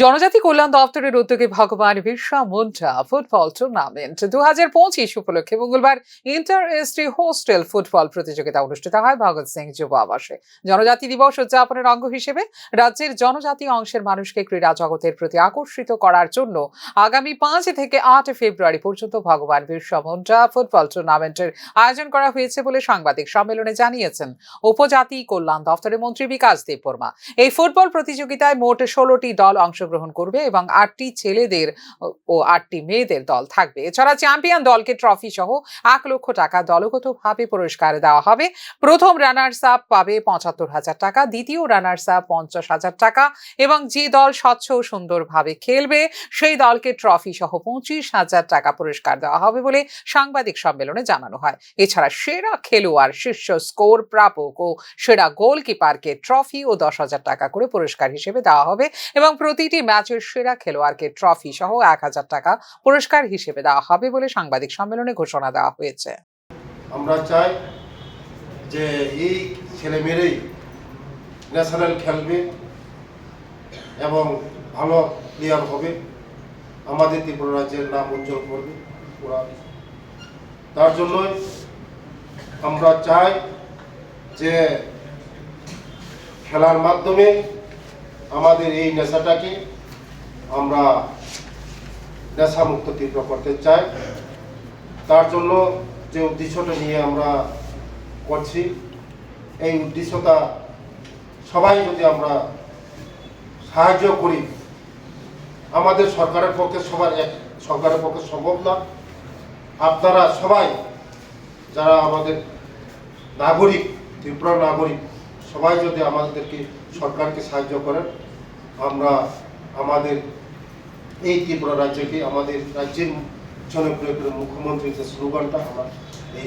জনজাতি কল্যাণ দপ্তরের উদ্যোগে ভগবান বিরসা মুন্ডা ফুটবল টুর্নামেন্ট দু হাজার পঁচিশ উপলক্ষে মঙ্গলবার ইন্টার এসটি হোস্টেল ফুটবল প্রতিযোগিতা অনুষ্ঠিত হয় ভগৎ সিং যুব আবাসে। জনজাতি দিবস উদযাপনের অঙ্গ হিসেবে রাজ্যের জনজাতি অংশের মানুষকে ক্রীড়া জগতের প্রতি আকর্ষিত করার জন্য আগামী পাঁচ থেকে আট ফেব্রুয়ারি পর্যন্ত ভগবান বিরসা মুন্ডা ফুটবল টুর্নামেন্টের আয়োজন করা হয়েছে বলে সাংবাদিক সম্মেলনে জানিয়েছেন উপজাতি কল্যাণ দপ্তরের মন্ত্রী বিকাশ দেববর্মা। এই ফুটবল প্রতিযোগিতায় মোট ষোলোটি দল অংশগ্রহণ করবে এবং আটটি ছেলেদের ও আটটি মেয়েদের দল থাকবে। এছাড়া চ্যাম্পিয়ন দলকে ট্রফি সহ এক লক্ষ টাকা দলগতভাবে পুরস্কার দেওয়া হবে। প্রথম রানার্স আপ পাবে পঁচাত্তর হাজার টাকা, দ্বিতীয় রানার্স আপ পঞ্চাশ হাজার টাকা এবং যে দল স্বচ্ছ ও সুন্দরভাবে খেলবে সেই দলকে ট্রফি সহ পঁচিশ হাজার টাকা পুরস্কার দেওয়া হবে বলে সাংবাদিক সম্মেলনে জানানো হয়। এছাড়া সেরা খেলোয়াড়, শীর্ষ স্কোর প্রাপক ও সেরা গোলকিপারকে ট্রফি ও দশ হাজার টাকা করে পুরস্কার হিসেবে দেওয়া হবে এবং প্রতিটি ম্যাচের সেরা খেলোয়াড়কে ট্রফি সহ এক হাজার টাকা পুরস্কার হিসেবে দেওয়া হবে বলে সাংবাদিক সম্মেলনে ঘোষণা দেওয়া হয়েছে। আমরা চাই যে এই ছেলেমেয়েরাই ন্যাশনাল খেলবে এবং ভালো প্লেয়ার হবে। আমাদের ত্রিপুরা রাজ্যের নাম উজ্জ্বল করবে তার জন্যই আমরা চাই যে খেলার মাধ্যমে আমাদের এই নেশাটাকে আমরা নেশামুক্ত তীব্র করতে চাই। তার জন্য যে উদ্দেশ্যটা নিয়ে আমরা করছি, এই উদ্দেশ্যটা সবাই যদি আমরা সাহায্য করি, আমাদের সরকারের পক্ষে সবার এক, সরকারের পক্ষে সম্ভব না। আপনারা সবাই যারা আমাদের নাগরিক ত্রিপুরা নাগরিক, সবাই যদি আমাদেরকে সরকারকে সাহায্য করেন আমরা আমাদের এই ত্রিপুরা রাজ্যকে আমাদের রাজ্যের জনপ্রিয় করে মুখ্যমন্ত্রীর যে স্লোগানটা আমার এই